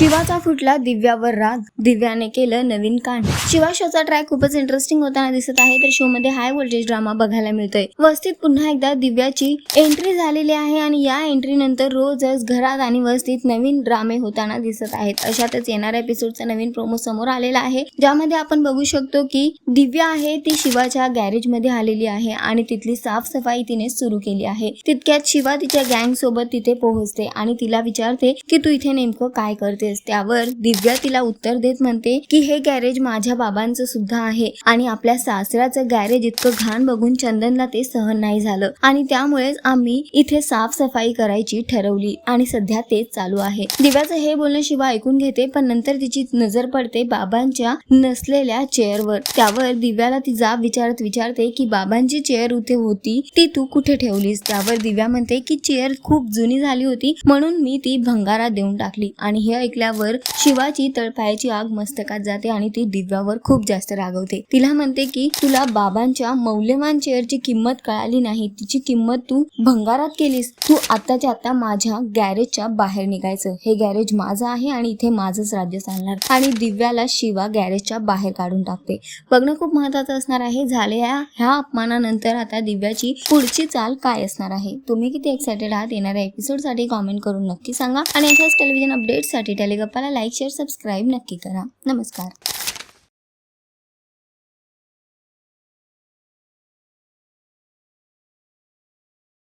शिवाचा फुटला दिव्यावर राग. दिव्याने केलं नवीन कांड. शिवा शोचा ट्रॅक खूपच इंटरेस्टिंग होताना दिसत आहे तर शो मध्ये हाय व्होल्टेज ड्रामा बघायला मिळतोय. वस्तीत पुन्हा एकदा दिव्याची एंट्री झालेली आहे आणि या एंट्री नंतर रोजच घरात आणि वस्तीत नवीन ड्रामे होताना दिसत आहेत. अशातच येणाऱ्या एपिसोडचा नवीन प्रोमो समोर आलेला आहे ज्यामध्ये आपण बघू शकतो की दिव्या आहे ती शिवाच्या गॅरेजमध्ये आलेली आहे आणि तिथली साफसफाई तिने सुरू केली आहे. तितक्यात शिवा तिच्या गँग सोबत तिथे पोहोचते आणि तिला विचारते की तू इथे नेमकं काय करते करतेस त्यावर दिव्या तिला उत्तर देत म्हणते की हे गॅरेज माझ्या बाबांचं सुद्धा आहे आणि आपल्या सासऱ्याचं गॅरेज इतकं घाण बघून चंदनला ते सहन नाही झालं. आणि त्यामुळेच आम्ही इथे साफसफाई करायची ठरवली आणि सध्या तेच चालू आहे. दिव्याचं हे बोलणं शिवा ऐकून घेते पण नंतर तिची नजर पडते बाबांच्या नसलेल्या चेअरवर. त्यावर दिव्याला ती जाब विचारत विचारते की बाबांची चेअर उथे होती? ती तू कुठे ठेवलीस? त्यावर दिव्या म्हणते की चेअर खूप जुनी झाली होती म्हणून मी ती भंगारा देऊन टाकली आणि हे ऐकलं ऐकल्यावर शिवाची तळपायाची आग मस्तकात जाते आणि ती दिव्यावर खूप जास्त रागवते. तिला म्हणते की तुला बाबांच्या मौल्यवान चेअरची किंमत कळाली नाही. तिची किंमत तू भंगारात केलीस. तू आताच्या आता माझ्या गॅरेजच्या बाहेर निघायचं. हे गॅरेज माझं आहे आणि इथे माझंच राज्य चालणार. आणि दिव्याला शिवा गॅरेजच्या बाहेर काढून टाकते. बघणं खूप महत्वाचं असणार आहे. झालेल्या ह्या अपमानानंतर आता दिव्याची पुढची चाल काय असणार आहे? तुम्ही किती एक्सायटेड आहात? येणाऱ्या एपिसोडसाठी कॉमेंट करून नक्की सांगा. आणि अशाच टेलिव्हिजन अपडेटसाठी टेलिगप्पाला लाईक शेअर सबस्क्राईब नक्की करा। नमस्कार।